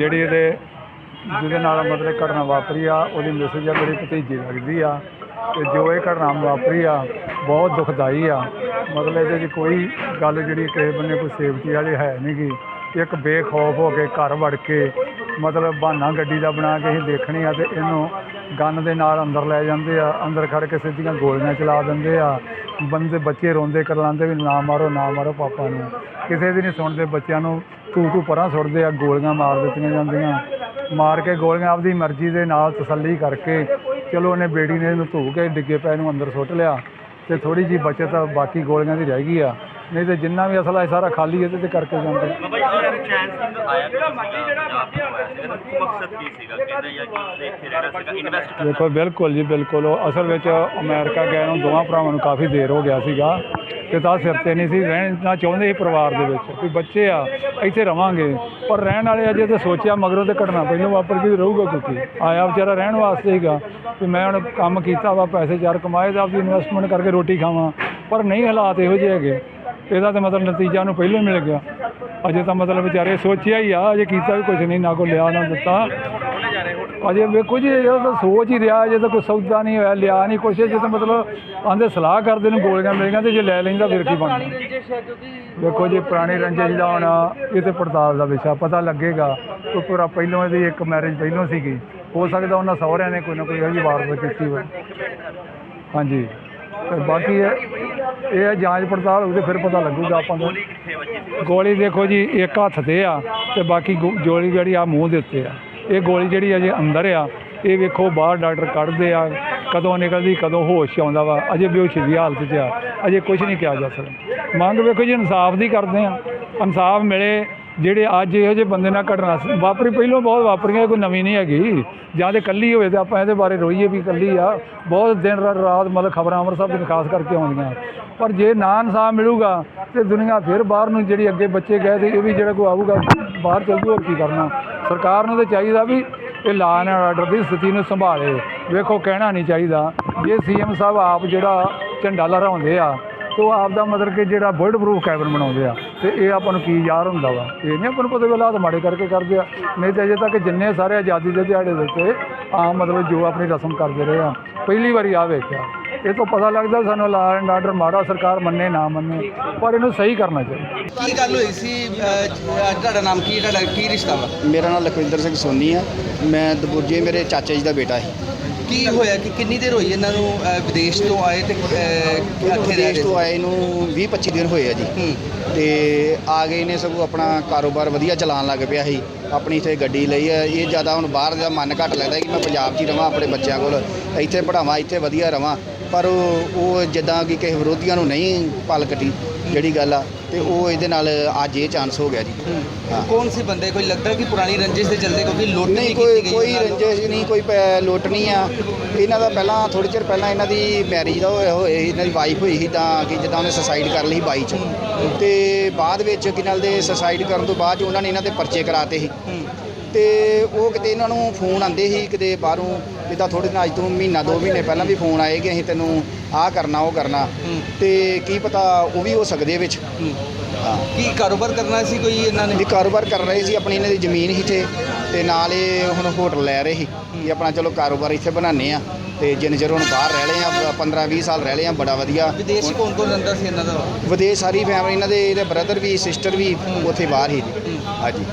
ਜਿਹੜੀ ਇਹਦੇ ਜਿਹਦੇ ਨਾਲ ਮਤਲਬ ਘਟਨਾ ਵਾਪਰੀ ਆ, ਉਹਦੀ ਮੈਸੇਜ ਆ ਮੇਰੀ ਭਤੀਜੀ ਲੱਗਦੀ ਆ, ਤੇ ਜੋ ਇਹ ਘਟਨਾ ਵਾਪਰੀ ਆ, ਬਹੁਤ ਦੁਖਦਾਈ ਆ। ਮਤਲਬ ਇਹਦੇ 'ਚ ਕੋਈ ਗੱਲ ਜਿਹੜੀ ਕਿਸੇ ਬੰਨੇ ਕੋਈ ਸੇਫਟੀ ਵਾਲੀ ਹੈ ਨਹੀਂ ਗੀ। ਇੱਕ ਬੇਖੌਫ ਹੋ ਕੇ ਘਰ ਵੜ ਕੇ ਮਤਲਬ ਬਹਾਨਾ ਗੱਡੀ ਦਾ ਬਣਾ ਕੇ ਅਸੀਂ ਦੇਖਣੀ ਆ ਤੇ ਇਹਨੂੰ ਗਨ ਦੇ ਨਾਲ ਅੰਦਰ ਲੈ ਜਾਂਦੇ ਆ, ਅੰਦਰ ਖੜ ਕੇ ਸਿੱਧੀਆਂ ਗੋਲੀਆਂ ਚਲਾ ਦਿੰਦੇ ਆ। ਬੰਦੇ, ਬੱਚੇ ਰੋਂਦੇ, ਕਰਲਾਉਂਦੇ ਵੀ ਨਾ ਮਾਰੋ ਨਾ ਮਾਰੋ ਪਾਪਾ ਨੂੰ। ਕਿਸੇ ਦੀ ਨਹੀਂ ਸੁਣਦੇ, ਬੱਚਿਆਂ ਨੂੰ ਤੂੰ ਤੂੰ ਪਰਾਂ ਸੁੱਟਦੇ ਆ, ਗੋਲੀਆਂ ਮਾਰ ਦਿੱਤੀਆਂ ਜਾਂਦੀਆਂ। ਮਾਰ ਕੇ ਗੋਲੀਆਂ ਆਪਦੀ ਮਰਜ਼ੀ ਦੇ ਨਾਲ ਤਸੱਲੀ ਕਰਕੇ ਚਲੋ ਉਹਨੇ ਬੇੜੀ ਨੇ ਇਹਨੂੰ ਧੂ ਕੇ ਡਿੱਗੇ ਪੈ ਨੂੰ ਅੰਦਰ ਸੁੱਟ ਲਿਆ ਤੇ ਥੋੜੀ ਜੀ ਬਚਤ ਬਾਕੀ ਗੋਲੀਆਂ ਦੀ ਰਹਿ ਗਈ ਆ। ਨਹੀਂ ਤੇ ਜਿੰਨਾ ਵੀ ਅਸਲਾ ਇਹ ਸਾਰਾ ਖਾਲੀ ਇਹਦੇ ਤੇ ਕਰਕੇ ਜਾਂਦੇ। ਬਾਬਾ ਜੀ ਯਾਰ ਚੈਨ ਸਿੰਘ ਆਇਆ ਕਿ ਸੀਗਾ ਮਕਸਦ ਕੀ ਸੀਗਾ? ਕਹਿੰਦੇ ਜਾਂ ਕਿ ਇੱਥੇ ਰਹਿਣਾ ਸੀਗਾ ਇਨਵੈਸਟ ਕਰਨਾ ਦੇਖੋ ਬਿਲਕੁਲ ਜੀ ਬਿਲਕੁਲ। ਉਹ ਅਸਲ ਵਿੱਚ ਅਮਰੀਕਾ ਗਏ ਨੂੰ ਦੋਵਾਂ ਭਰਾਵਾਂ ਨੂੰ ਕਾਫੀ ਦੇਰ ਹੋ ਗਿਆ ਸੀਗਾ। ਤੇ ਤਾਂ ਸਿਰ ਤੇ ਨਹੀਂ ਸੀ ਰਹਿਣਾ ਚਾਹੁੰਦੇ ਸੀ ਪਰਿਵਾਰ ਦੇ ਵਿੱਚ। ਵੀ ਬੱਚੇ ਆ ਇੱਥੇ ਰਵਾਂਗੇ। ਪਰ ਰਹਿਣ ਵਾਲੇ ਅਜੇ ਤੇ ਸੋਚਿਆ ਮਗਰੋਂ ਤੇ ਘਟਨਾ ਪਹਿਲਾਂ ਵਾਪਰ ਕੇ ਰਹੂਗਾ ਕਿਉਂਕਿ ਆਇਆ ਵਿਚਾਰਾ ਰਹਿਣ ਵਾਸਤੇ ਸੀਗਾ। ਵੀ ਮੈਂ ਹੁਣ ਕੰਮ ਕੀਤਾ ਵਾ ਪੈਸੇ ਚਾਰ ਕਮਾਏ ਤਾਂ ਆਪਦੀ ਇਨਵੈਸਟਮੈਂਟ ਕਰਕੇ ਰੋਟੀ ਖਾਵਾਂ। ਪਰ ਨਹੀਂ ਹਾਲਾਤ ਇਹੋ ਜਿਹੇ ਹੈਗੇ। ਇਹਦਾ ਤਾਂ ਮਤਲਬ ਨਤੀਜਾ ਨੂੰ ਪਹਿਲਾਂ ਹੀ ਮਿਲ ਗਿਆ। ਅਜੇ ਤਾਂ ਮਤਲਬ ਵਿਚਾਰੇ ਸੋਚਿਆ ਹੀ ਆ, ਅਜੇ ਕੀਤਾ ਵੀ ਕੁਝ ਨਹੀਂ, ਨਾ ਕੋਈ ਲਿਆ, ਨਾ ਦਿੱਤਾ। ਅਜੇ ਵੇਖੋ ਜੀ, ਇਹ ਤਾਂ ਸੋਚ ਹੀ ਰਿਹਾ, ਅਜੇ ਤਾਂ ਕੋਈ ਸੌਦਾ ਨਹੀਂ ਹੋਇਆ, ਲਿਆ ਨਹੀਂ ਕੁਛ ਜੇ ਤਾਂ ਮਤਲਬ ਆਂਦੇ ਸਲਾਹ ਕਰਦੇ ਨੂੰ, ਗੋਲੀਆਂ ਮਿਲੀਆਂ ਤੇ ਜੇ ਲੈ ਲੈਂਦਾ ਫਿਰ ਕੀ ਬਣਦਾ? ਵੇਖੋ ਜੀ, ਪੁਰਾਣੀ ਰੰਜਿਸ਼ ਦਾ ਹੋਣਾ ਇਹ ਤੇ ਪੜਤਾਲ ਦਾ ਵਿਸ਼ਾ, ਪਤਾ ਲੱਗੇਗਾ। ਕੋਈ ਪੂਰਾ ਪਹਿਲੋਂ ਇਹਦੀ ਇੱਕ ਮੈਰਿਜ ਪਹਿਲੋਂ ਸੀਗੀ। ਹੋ ਸਕਦਾ ਉਹਨਾਂ ਸਹੁਰਿਆਂ ਨੇ ਕੋਈ ਨਾ ਕੋਈ ਇਹੋ ਜਿਹੀ ਵਾਰਦਾਤ ਕੀਤੀ ਹੋਵੇ। ਹਾਂਜੀ। ਤੇ ਬਾਕੀ ਇਹ ਇਹ ਜਾਂਚ ਪੜਤਾਲ ਹੋਊ ਤੇ ਫਿਰ ਪਤਾ ਲੱਗੂਗਾ ਆਪਾਂ ਨੂੰ। ਗੋਲੀ ਕਿੱਥੇ ਵੱਜੀ ਸੀ ਗੋਲੀ ਦੇਖੋ ਜੀ, ਇੱਕ ਹੱਥ ਤੇ ਆ ਤੇ ਬਾਕੀ ਗੋ- ਗੋਲੀ ਜਿਹੜੀ ਆ ਮੂੰਹ ਦੇ ਉੱਤੇ ਆ। ਇਹ ਗੋਲੀ ਜਿਹੜੀ ਅਜੇ ਅੰਦਰ ਆ, ਇਹ ਵੇਖੋ ਬਾਹਰ ਡਾਕਟਰ ਕੱਢਦੇ ਆ, ਕਦੋਂ ਨਿਕਲਦੀ, ਕਦੋਂ ਹੋਸ਼ 'ਚ ਆਉਂਦਾ ਵਾ, ਅਜੇ ਬੇਹੋਸ਼ੀ ਦੀ ਹਾਲਤ 'ਚ ਆ, ਅਜੇ ਕੁਝ ਨਹੀਂ ਕਿਹਾ ਜਾ ਸਕਦਾ। ਮੰਗ ਵੇਖੋ ਜੀ, ਇਨਸਾਫ ਦੀ ਕਰਦੇ ਆ। ਇਨਸਾਫ ਮਿਲੇ ਜਿਹੜੇ ਅੱਜ ਇਹੋ ਜਿਹੇ ਬੰਦੇ ਨਾਲ ਘਟਨਾ ਵਾਪਰੀ, ਪਹਿਲੋਂ ਬਹੁਤ ਵਾਪਰੀਆਂ, ਕੋਈ ਨਵੀਂ ਨਹੀਂ ਹੈਗੀ। ਜਾਂ ਤੇ ਕੱਲੀ ਹੋਵੇ ਤੇ ਆਪਾਂ ਇਹਦੇ ਬਾਰੇ ਰੋਈਏ ਵੀ ਕੱਲੀ ਆ। ਬਹੁਤ ਦਿਨ ਰਾਤ ਮਤਲਬ ਖਬਰਾਂ ਅੰਮ੍ਰਿਤਸਰ ਦੀਆਂ ਖਾਸ ਕਰਕੇ ਆਉਂਦੀਆਂ। ਪਰ ਜੇ ਨਾ ਇਨਸਾਫ ਮਿਲੂਗਾ ਤੇ ਦੁਨੀਆ ਫਿਰ ਬਾਹਰ ਨੂੰ ਜਿਹੜੀ ਅੱਗੇ ਬੱਚੇ ਗਏ ਤੇ ਇਹ ਵੀ ਜਿਹੜਾ ਕੋਈ ਆਊਗਾ, ਬਾਹਰ ਚੱਲ ਜੂ ਹੋਰ ਕੀ ਕਰਨਾ? ਸਰਕਾਰ ਨੂੰ ਤਾਂ ਚਾਹੀਦਾ ਵੀ ਇਹ ਲਾ ਐਂਡ ਆਰਡਰ ਦੀ ਸਥਿਤੀ ਨੂੰ ਸੰਭਾਲੇ। ਵੇਖੋ, ਕਹਿਣਾ ਨਹੀਂ ਚਾਹੀਦਾ। ਜੇ ਸੀਐਮ ਸਾਹਿਬ ਆਪ ਜਿਹੜਾ ਝੰਡਾ ਲਹਿਰਾਉਂਦੇ ਆ ਤੇ ਉਹ ਆਪ ਦਾ ਮਤਲਬ ਕਿ ਜਿਹੜਾ ਬੁਲਟ ਪ੍ਰੂਫ ਕੈਬਨ ਬਣਾਉਂਦੇ ਆ ਤੇ ਇਹ ਆਪਾਂ ਨੂੰ ਕੀ ਯਾਰ ਹੁੰਦਾ ਵਾ? ਇਹ ਨਹੀਂ ਆਪਾਂ ਨੂੰ ਪਤਾ ਵੀ ਹਾਲਾਤ ਮਾੜੇ ਕਰਕੇ ਕਰਦੇ ਆ। ਨਹੀਂ ਤੇ ਅਜੇ ਤੱਕ ਜਿੰਨੇ ਸਾਰੇ ਆਜ਼ਾਦੀ ਦੇ ਦਿਹਾੜੇ ਦੇ ਉੱਤੇ ਆਮ ਮਤਲਬ ਜੋ ਆਪਣੀ ਰਸਮ ਕਰਦੇ ਰਹੇ ਆ ਪਹਿਲੀ ਵਾਰੀ ਆ ਵੇਖਿਆ। ਇਹ ਤੋਂ ਪਤਾ ਲੱਗਦਾ ਸਾਨੂੰ ਲਾ ਐਂਡ ਆਰਡਰ ਮਾੜਾ ਸਰਕਾਰ ਮੰਨੇ ਨਾ ਮੰਨੇ ਪਰ ਇਹਨੂੰ ਸਹੀ ਕਰਨਾ ਚਾਹੀਦਾ। ਕੀ ਗੱਲ ਹੋਈ ਸੀ? ਤੁਹਾਡਾ ਨਾਮ ਕੀ ਹੈ ਤੁਹਾਡਾ ਕੀ ਰਿਸ਼ਤਾ ਵਾ? ਮੇਰਾ ਨਾਮ ਲਖਵਿੰਦਰ ਸਿੰਘ ਸੋਨੀ ਆ। ਮੈਂ ਦਬੁਰਜੇ ਮੇਰੇ ਚਾਚਾ ਜੀ ਦਾ ਬੇਟਾ ਹੈ ਕੀ ਹੋਇਆ ਕਿ ਕਿੰਨੀ ਦੇਰ ਹੋਈ ਇਹਨਾਂ ਨੂੰ ਅਹ, ਵਿਦੇਸ਼ ਤੋਂ ਆਏ ਤੇ ਅਹ, ਇੱਥੇ ਰਹਿ ਵਿਦੇਸ਼ ਰਹੇ ਤੋਂ ਆਏ ਨੂੰ 20 25 ਦਿਨ ਹੋਏ ਆ ਜੀ। ਹੂੰ। ਤੇ ਆ ਗਏ ਨੇ ਸਗੋਂ ਆਪਣਾ ਕਾਰੋਬਾਰ ਵਧੀਆ ਚਲਾਉਣ ਲੱਗ ਪਿਆ ਸੀ। ਆਪਣੀ ਇੱਥੇ ਗੱਡੀ ਲਈ ਆ। ਇਹ ਜ਼ਿਆਦਾ ਹੁਣ ਬਾਹਰ ਦਾ ਮਨ ਘੱਟ ਲੱਗਦਾ ਕਿ ਮੈਂ ਪੰਜਾਬ 'ਚ ਹੀ ਰਵਾਂ ਆਪਣੇ ਬੱਚਿਆਂ ਕੋਲ। ਇੱਥੇ ਪੜਾਵਾਂ ਇੱਥੇ ਵਧੀਆ ਰਵਾਂ। ਪਰ ਉਹ ਉਹ ਜਿੱਦਾਂ ਕਿ ਕਿਸੇ ਵਿਰੋਧੀਆਂ ਨੂੰ ਨਹੀਂ ਪਲ ਕੱਟੀ। ਜਿਹੜੀ ਗੱਲ ਆ ਤੇ ਉਹ ਇਹਦੇ ਨਾਲ ਅੱਜ ਇਹ ਚਾਂਸ ਹੋ ਗਿਆ ਜੀ। ਹਾਂ। ਕੌਣ ਸੀ ਬੰਦੇ? ਕੋਈ ਲੱਗਦਾ ਕਿ ਪੁਰਾਣੀ ਰੰਜਿਸ਼ ਦੇ ਚੱਲਦੇ ਕਿਉਂਕਿ ਲੁੱਟ ਨਹੀਂ ਕੋਈ ਕੀਤੀ ਗਈ ਕੋਈ। ਰੰਜਿਸ਼ ਨਹੀਂ ਕੋਈ ਲੁੱਟ ਨਹੀਂ ਆ। ਇਹਨਾਂ ਦਾ ਪਹਿਲਾਂ ਥੋੜੀ ਚਿਰ ਪਹਿਲਾਂ ਇਹਨਾਂ ਦੀ ਮੈਰਿਜ ਦਾ ਹੋਇਆ ਹੋਏ ਇਹਨਾਂ ਦੀ ਵਾਈਫ ਹੋਈ ਸੀ ਤਾਂ ਕਿ ਜਿੱਦਾਂ ਉਹਨੇ ਸੁਸਾਈਡ ਕਰ ਲਈ 22 ਚ। ਤੇ ਬਾਅਦ ਵਿੱਚ ਕੀ ਨਾਲ ਦੇ ਸੁਸਾਈਡ ਕਰਨ ਤੋਂ ਬਾਅਦ ਉਹਨਾਂ ਨੇ ਇਹਨਾਂ ਦੇ ਪਰਚੇ ਕਰਾਤੇ ਸੀ। ਤੇ ਉਹ ਕਿਤੇ ਇਹਨਾਂ ਨੂੰ ਫੋਨ ਆਂਦੇ ਸੀ ਕਿਤੇ ਬਾਹਰੋਂ ਜਿੱਦਾਂ ਥੋੜੇ ਦਿਨ ਅੱਜ ਤੋਂ ਮਹੀਨਾ ਦੋ ਮਹੀਨੇ ਪਹਿਲਾਂ ਵੀ ਫੋਨ ਆਏ ਕਿ ਅਸੀਂ ਤੈਨੂੰ ਆਹ ਕਰਨਾ ਉਹ ਕਰਨਾ। ਹੂੰ। ਤੇ ਕੀ ਪਤਾ ਉਹ ਵੀ ਹੋ ਸਕਦੇ ਵਿੱਚ। ਹੂੰ। ਹਾਂ। ਕੀ ਕਾਰੋਬਾਰ ਕਰਨਾ ਸੀ ਕੋਈ ਇਹਨਾਂ ਨੇ? ਵੀ ਕਾਰੋਬਾਰ ਕਰ ਰਹੇ ਸੀ ਆਪਣੀ ਇਹਨਾਂ ਦੀ ਜ਼ਮੀਨ ਸੀ ਇੱਥੇ ਤੇ ਨਾਲ ਇਹ ਹੁਣ ਹੋਟਲ ਲੈ ਰਹੇ ਸੀ ਵੀ ਆਪਣਾ ਚਲੋ ਕਾਰੋਬਾਰ ਇੱਥੇ ਬਣਾਉਂਦੇ ਆ ਤੇ ਜਿੰਨ ਚਿਰ ਹੁਣ ਬਾਹਰ ਰਹਿ ਲਏ ਆ 15 20 ਸਾਲ ਰਹਿ ਲਏ ਆ ਬੜਾ ਵਧੀਆ। ਵਿਦੇਸ਼ੀ ਕੌਣ ਕੌਣ ਰਹਿੰਦਾ ਸੀ ਇਹਨਾਂ ਦਾ? ਵਿਦੇਸ਼ ਸਾਰੀ ਫੈਮਿਲੀ ਇਹਨਾਂ ਦੇ ਇਹਦੇ ਬ੍ਰਦਰ ਵੀ ਸਿਸਟਰ ਵੀ ਉੱਥੇ ਬਾਹਰ ਹੀ। ਹੂੰ। ਹਾਂਜੀ।